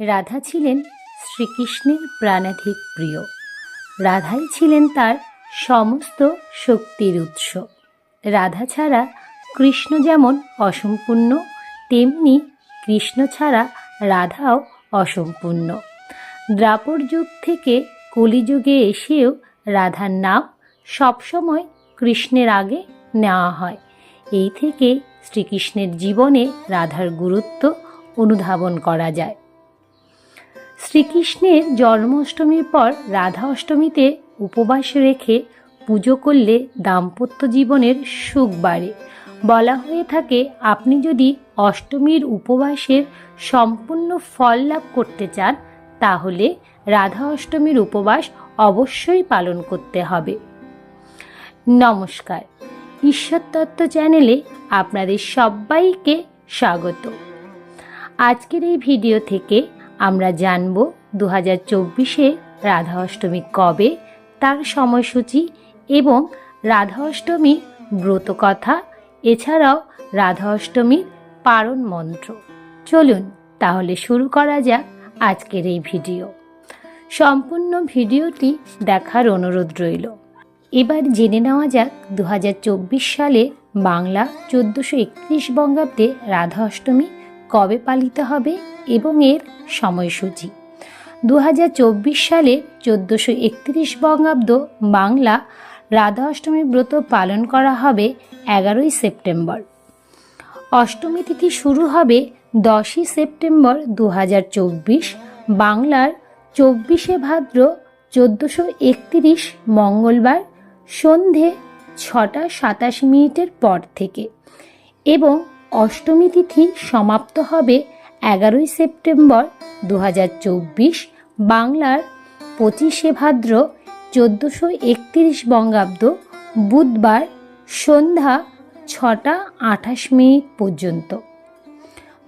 রাধা ছিলেন শ্রীকৃষ্ণের প্রাণাধিক প্রিয়। রাধাই ছিলেন তার সমস্ত শক্তির উৎস। রাধা ছাড়া কৃষ্ণ যেমন অসম্পূর্ণ, তেমনি কৃষ্ণ ছাড়া রাধাও অসম্পূর্ণ। দ্রাপর যুগ থেকে কলিযুগে এসেও রাধার নাম সবসময় কৃষ্ণের আগে নেওয়া হয়। এই থেকে শ্রীকৃষ্ণের জীবনে রাধার গুরুত্ব অনুধাবন করা যায়। শ্রীকৃষ্ণের জন্মাষ্টমীর পর রাধা অষ্টমীতে উপবাস রেখে পুজো করলে দাম্পত্য জীবনের সুখ বাড়ে। বলা হয়ে থাকে, আপনি যদি অষ্টমীর উপবাসের সম্পূর্ণ ফল লাভ করতে চান, তাহলে রাধা অষ্টমীর উপবাস অবশ্যই পালন করতে হবে। নমস্কার। ঈশ্বর তত্ত্ব চ্যানেলে আপনাদের সবাইকে স্বাগত। আজকের এই ভিডিও থেকে আমরা জানব দু হাজার চব্বিশে রাধা অষ্টমী কবে, তার সময়সূচি এবং রাধা অষ্টমী ব্রতকথা, এছাড়াও রাধা অষ্টমীর পারণ মন্ত্র। চলুন তাহলে শুরু করা যাক আজকের এই ভিডিও। সম্পূর্ণ ভিডিওটি দেখার অনুরোধ রইল। এবার জেনে নেওয়া যাক দু হাজার চব্বিশ সালে বাংলা চোদ্দোশো একত্রিশ বঙ্গাব্দে রাধা অষ্টমী কবে পালিত হবে এবং এর সময়সূচি? দু হাজার চব্বিশ সালে চোদ্দোশো একত্রিশ বঙ্গাব্দ বাংলা রাধা অষ্টমী ব্রত পালন করা হবে এগারোই সেপ্টেম্বর। অষ্টমী তিথি শুরু হবে দশই সেপ্টেম্বর দু হাজার চব্বিশ, বাংলার চব্বিশে ভাদ্র চোদ্দোশো একত্রিশ মঙ্গলবার সন্ধে ছটা সাতাশ মিনিটের পর থেকে। এবং অষ্টমী তিথি সমাপ্ত হবে এগারোই সেপ্টেম্বর দু হাজার চব্বিশ, বাংলার পঁচিশে ভাদ্র চোদ্দোশো একত্রিশ বঙ্গাব্দ, বুধবার সন্ধ্যা ছটা আঠাশ মিনিট পর্যন্ত।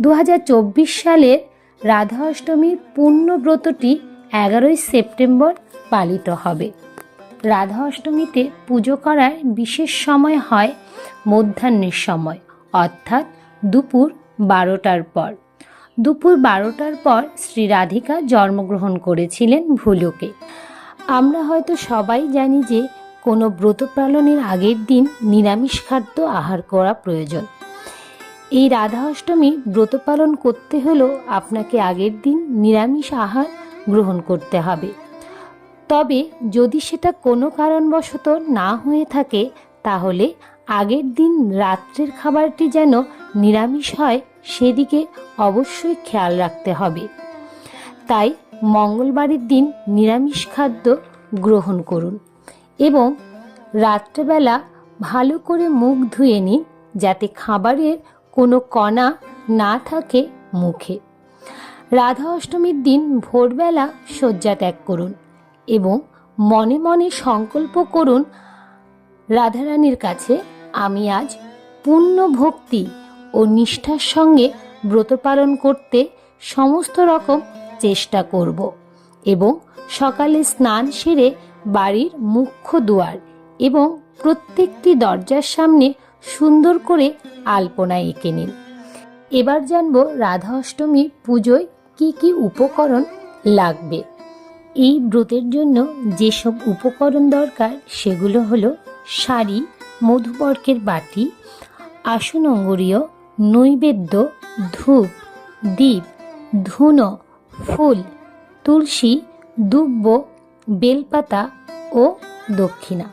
দু হাজার চব্বিশ সালের রাধা অষ্টমীর পূর্ণব্রতটি এগারোই সেপ্টেম্বর পালিত হবে। রাধা অষ্টমীতে পুজো করার বিশেষ সময় হয় মধ্যাহ্নের সময়। অর্থাৎ দুপুর বারোটার পর। দুপুর বারোটার পর শ্রী রাধিকা জন্মগ্রহণ করেছিলেন ভুলোকে। আমরা হয়তো সবাই জানি যে কোনো ব্রত পালনের আগের দিন নিরামিষ খাদ্য আহার করা প্রয়োজন। এই রাধা অষ্টমী ব্রত পালন করতে হলেও আপনাকে আগের দিন নিরামিষ আহার গ্রহণ করতে হবে। তবে যদি সেটা কোনো কারণবশত না হয়ে থাকে, তাহলে আগের দিন রাত্রের খাবারটি যেন নিরামিষ হয়, সেদিকে অবশ্যই খেয়াল রাখতে হবে। তাই মঙ্গলবারের দিন নিরামিষ খাদ্য গ্রহণ করুন এবং রাত্রেবেলা ভালো করে মুখ ধুয়ে নিন যাতে খাবারের কোনো কণা না থাকে মুখে। রাধা অষ্টমীর দিন ভোরবেলা শয্যা ত্যাগ করুন এবং মনে মনে সংকল্প করুন রাধারানীর কাছে আমি আজ পূর্ণ ভক্তি ও নিষ্ঠার সঙ্গে ব্রত পালন করতে সমস্ত রকম চেষ্টা করব এবং সকালে স্নান সেরে বাড়ির মুখ্য দুয়ার এবং প্রত্যেকটি দরজার সামনে সুন্দর করে আলপনা এঁকে নিন। এবার জানব রাধা অষ্টমী পুজোয় কি কি উপকরণ লাগবে। এই ব্রতের জন্য যেসব উপকরণ দরকার সেগুলো হলো শাড়ি মধুবর্কের বাটি আসন অঙ্গুরীয়, নৈবেদ্য, ধূপ দ্বীপ ধুনো, ফুল, তুলসী, দুব্ব, বেলপাতা ও দক্ষিণা।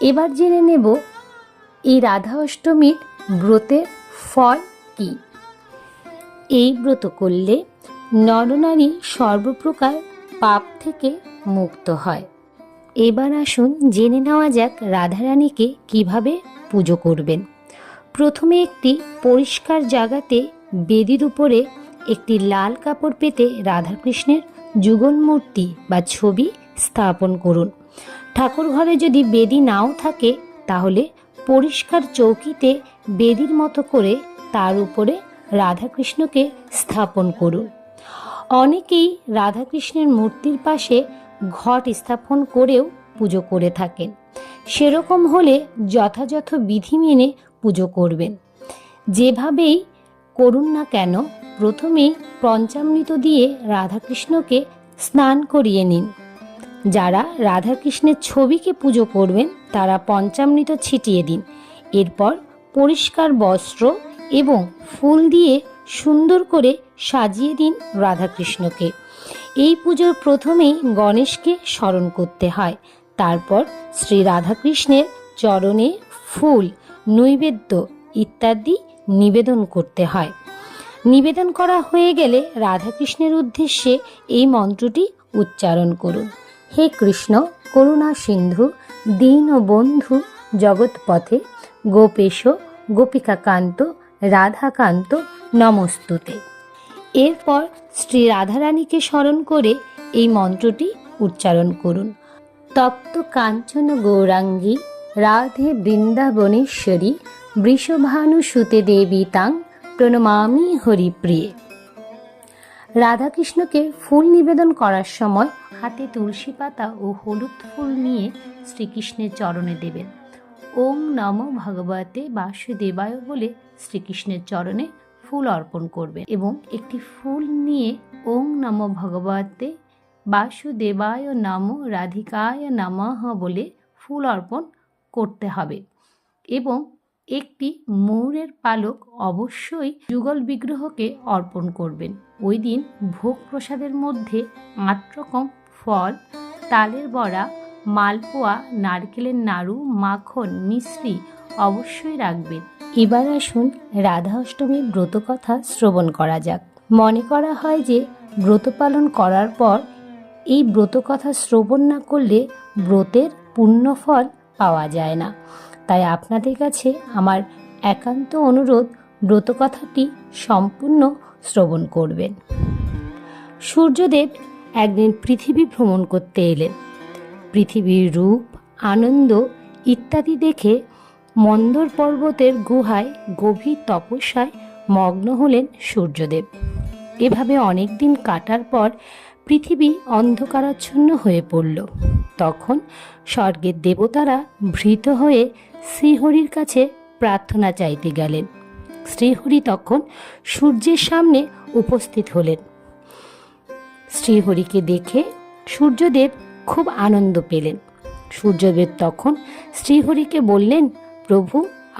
এবার জেনে নেব এই রাধা অষ্টমীর ব্রতের ফল কী। এই ব্রত করলে নরনারী সর্বপ্রকার পাপ থেকে মুক্ত হয়। এবার আসুন জেনে নেওয়া যাক রাধারানীকে কীভাবে পুজো করবেন। প্রথমে একটি পরিষ্কার জায়গাতে বেদির উপরে একটি লাল কাপড় পেতে রাধাকৃষ্ণের যুগল মূর্তি বা ছবি স্থাপন করুন। ঠাকুর ঘরে যদি বেদি নাও থাকে, তাহলে পরিষ্কার চৌকিতে বেদির মতো করে তার উপরে রাধাকৃষ্ণকে স্থাপন করুন। অনেকেই রাধাকৃষ্ণের মূর্তির পাশে ঘট স্থাপন করেও পুজো করে থাকেন। সেরকম হলে যথাযথ বিধি মেনে পুজো করবেন। যেভাবেই করুন না কেন প্রথমেই পঞ্চামৃত দিয়ে রাধাকৃষ্ণকে স্নান করিয়ে নিন। যারা রাধাকৃষ্ণের ছবিকে পুজো করবেন, তারা পঞ্চামৃত ছিটিয়ে দিন। এরপর পরিষ্কার বস্ত্র এবং ফুল দিয়ে সুন্দর করে সাজিয়ে দিন রাধাকৃষ্ণকে। এই পুজোর প্রথমেই গণেশকে স্মরণ করতে হয়। তারপর শ্রী রাধাকৃষ্ণের চরণে ফুল, নৈবেদ্য ইত্যাদি নিবেদন করতে হয়। নিবেদন করা হয়ে গেলে রাধাকৃষ্ণের উদ্দেশ্যে এই মন্ত্রটি উচ্চারণ করুন। হে কৃষ্ণ, করুণা সিন্ধু, দীন বন্ধু, জগৎপথে, গোপেশ, গোপিকাকান্ত, রাধাকান্ত, নমস্তুতে। এরপর শ্রী রাধারানীকে স্মরণ করে এই মন্ত্রটি উচ্চারণ করুন। তপ্ত কাঞ্চন গৌরাঙ্গী, রাধে বৃন্দাবনেশ্বরী বৃষভানু সুতে দেবী তাং, প্রণমামি হরিপ্রিয়ে। রাধাকৃষ্ণকে ফুল নিবেদন করার সময় হাতে তুলসী পাতা ও হলুদ ফুল নিয়ে শ্রীকৃষ্ণের চরণে দেবেন। ওং নম ভগবতে বাসুদেবায় বলে শ্রীকৃষ্ণের চরণে ফুল অর্পণ করবেন এবং একটি ফুল নিয়ে ওং নম ভগবতে বাসুদেবায় নম রাধিকায় নমঃ বলে ফুল অর্পণ করতে হবে। এবং একটি ময়ূরের পালক অবশ্যই যুগল বিগ্রহকে অর্পণ করবেন। ওই দিন ভোগ প্রসাদের মধ্যে আট রকম ফল, তালের বড়া, মালপোয়া, নারকেলের নাড়ু, মাখন মিশ্রি অবশ্যই রাখবেন। এবার আসুন রাধা অষ্টমীর ব্রত কথা শ্রবণ করা যাক। মনে করা হয় যে ব্রত পালন করার পর এই ব্রত কথা শ্রবণ না করলে ব্রতের পুণ্যফল পাওয়া যায় না। তাই আপনাদের কাছে আমার একান্ত অনুরোধ, ব্রতকথাটি সম্পূর্ণ শ্রবণ করবেন। সূর্যদেব একদিন পৃথিবী ভ্রমণ করতে এলেন। পৃথিবীর রূপ, আনন্দ ইত্যাদি দেখে মন্দর পর্বতের গুহায় গভীর তপস্যায় মগ্ন হলেন সূর্যদেব। এভাবে অনেক দিন কাটার পর পৃথিবী অন্ধকারাচ্ছন্ন হয়ে পড়ল। তখন স্বর্গের দেবতারা ভৃত হয়ে শ্রীহরির কাছে প্রার্থনা চাইতে গেলেন। শ্রীহরি তখন সূর্যের সামনে উপস্থিত হলেন। শ্রীহরিকে দেখে সূর্যদেব খুব আনন্দ পেলেন। সূর্যদেব তখন শ্রীহরিকে বললেন প্রভু,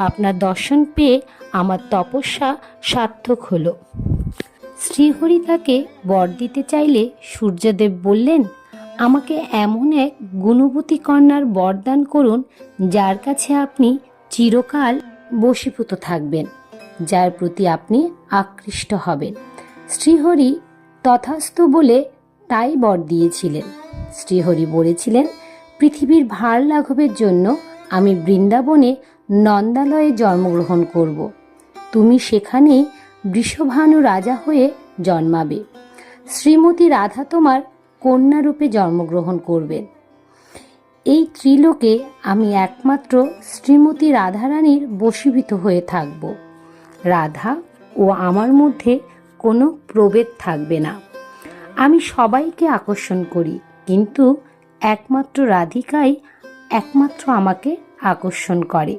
আপনার দর্শন পেয়ে আমার তপস্যা সার্থক হলো। শ্রীহরি তাকে বর দিতে চাইলে সূর্যদেব বললেন, আমাকে এমন এক গুণবতী কন্যার বরদান করুন, যার কাছে আপনি চিরকাল বশীভূত থাকবেন, যার প্রতি আপনি আকৃষ্ট হবেন। শ্রীহরি তথাস্তু বলে তাই বর দিয়েছিলেন। শ্রীহরি বলেছিলেন, পৃথিবীর ভার লাঘবের জন্য আমি বৃন্দাবনে নন্দালয়ে জন্মগ্রহণ করব। তুমি সেখানে বৃষভানু রাজা হয়ে জন্মাবে। শ্রীমতী রাধা তোমার কন্যারূপে জন্মগ্রহণ করবেন। এই ত্রিলোকে আমি একমাত্র শ্রীমতী রাধারানীর বশীভূত হয়ে থাকব। রাধা ও আমার মধ্যে কোনো প্রভেদ থাকবে না। আমি সবাইকে আকর্ষণ করি, কিন্তু একমাত্র রাধিকাই একমাত্র আমাকে আকর্ষণ করে।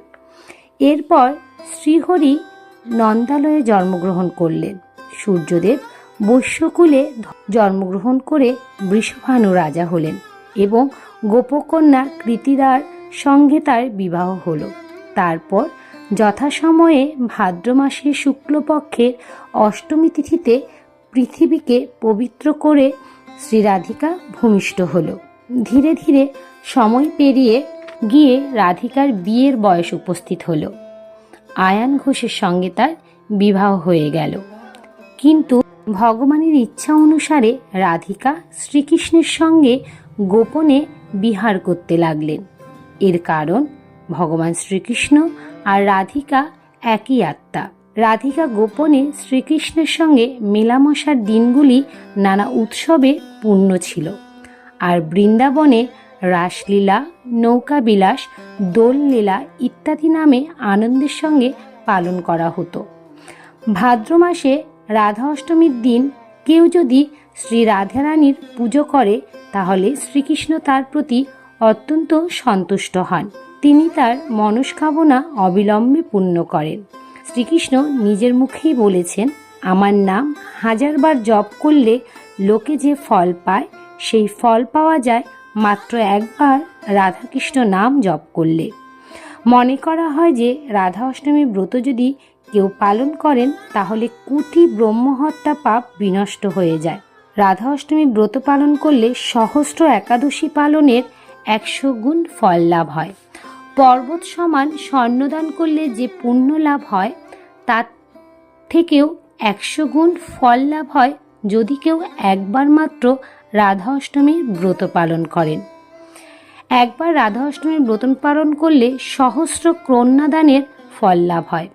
এরপর শ্রীহরি নন্দালয়ে জন্মগ্রহণ করলেন। সূর্যদেব বৈশ্যকুলে জন্মগ্রহণ করে বৃষভানু রাজা হলেন এবং গোপকন্যা কৃতিরার সঙ্গে তার বিবাহ হল। তারপর যথাসময়ে ভাদ্র মাসের শুক্লপক্ষের অষ্টমী তিথিতে পৃথিবীকে পবিত্র করে শ্রীরাধিকা ভূমিষ্ঠ হল। ধীরে ধীরে সময় পেরিয়ে গিয়ে রাধিকার বিয়ের বয়স উপস্থিত হল। আয়ান ঘোষের সঙ্গে তার বিবাহ হয়ে গেল। কিন্তু ভগবানের ইচ্ছা অনুসারে রাধিকা শ্রীকৃষ্ণের সঙ্গে গোপনে বিহার করতে লাগলেন। এর কারণ, ভগবান শ্রীকৃষ্ণ আর রাধিকা একই আত্মা। রাধিকা গোপনে শ্রীকৃষ্ণের সঙ্গে মেলামশার দিনগুলি নানা উৎসবে পূর্ণ ছিল। আর বৃন্দাবনে রাসলীলা নৌকাবিলাস দোললীলা ইত্যাদি নামে আনন্দের সঙ্গে পালন করা হতো। ভাদ্র মাসে রাধা অষ্টমীর দিন কেউ যদি শ্রী রাধারানীর পুজো করে, তাহলে শ্রীকৃষ্ণ তার প্রতি অত্যন্ত সন্তুষ্ট হন। তিনি তার মনস্কামনা অবিলম্বে পূর্ণ করেন। শ্রীকৃষ্ণ নিজের মুখেই বলেছেন, আমার নাম হাজারবার জপ করলে লোকে যে ফল পায়, সেই ফল পাওয়া যায় মাত্র একবার রাধাকৃষ্ণ নাম জপ করলে। মনে করা হয় যে রাধা অষ্টমী ব্রত যদি কেউ পালন করেন, তাহলে কুটি ব্রহ্মহত্যা পাপ বিনষ্ট হয়ে যায়। রাধা অষ্টমী ব্রত পালন করলে সহস্র একাদশী পালনের একশো গুণ ফল লাভ হয়। পর্বত সমান স্বর্ণদান করলে যে পুণ্য লাভ হয়, তার থেকেও একশো গুণ ফল লাভ হয় যদি কেউ একবার মাত্র রাধা অষ্টমীর ব্রত পালন করেন। একবার রাধা অষ্টমীর ব্রত পালন করলে সহস্র কন্যাদানের ফল লাভ হয়।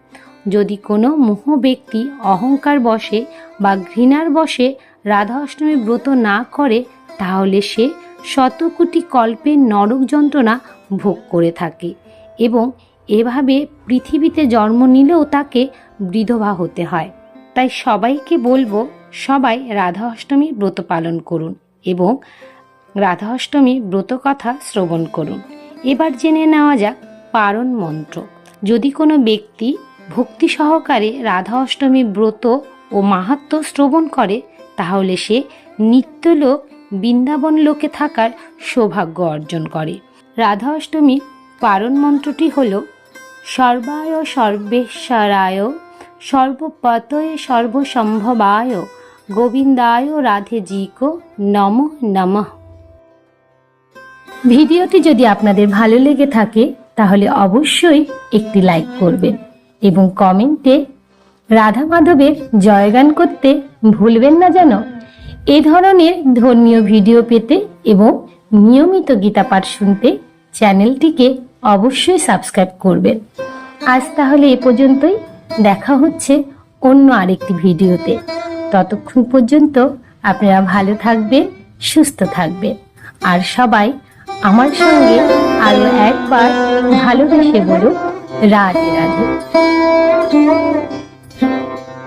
যদি কোনো মোহ ব্যক্তি অহংকার বসে বা ঘৃণার বসে রাধা অষ্টমীর ব্রত না করে, তাহলে সে শতকোটি কল্পের নরক যন্ত্রণা ভোগ করে থাকে এবং এভাবে পৃথিবীতে জন্ম নিলেও তাকে বিধবা হতে হয়। তাই সবাইকে বলব, সবাই রাধা অষ্টমী ব্রত পালন করুন। এবং রাধা অষ্টমী ব্রত কথা শ্রবণ করুন। এবার জেনে নেওয়া যাক পারণ মন্ত্র। যদি কোনো ব্যক্তি ভক্তি সহকারে রাধা অষ্টমী ব্রত ও মাহাত্ম শ্রবণ করে, তাহলে সে নিত্যলোক বৃন্দাবন লোকে থাকার সৌভাগ্য অর্জন করে। রাধা অষ্টমী পারণ মন্ত্রটি হল, সর্বায় সর্বেশ্বরায়, সর্বপতয়ে সর্বসম্ভবায় গোবিন্দায় রাধে জিকো নম নমঃ। ভিডিওটি যদি আপনাদের ভালো লেগে থাকে, তাহলে অবশ্যই একটি লাইক করবেন এবং কমেন্টে রাধা মাধবের জয়গান করতে ভুলবেন না যেন। এ ধরনের ধর্মীয় ভিডিও পেতে এবং নিয়মিত গীতা পাঠ শুনতে চ্যানেলটিকে অবশ্যই সাবস্ক্রাইব করবেন। আজ তাহলে এ পর্যন্তই। দেখা হচ্ছে অন্য আরেকটি ভিডিওতে। ততক্ষণ পর্যন্ত আপনারা ভালো থাকবেন, সুস্থ থাকবেন। আর সবাই আমার সঙ্গে আরও একবার ভালোবেসে বলুন রাধে রাধে।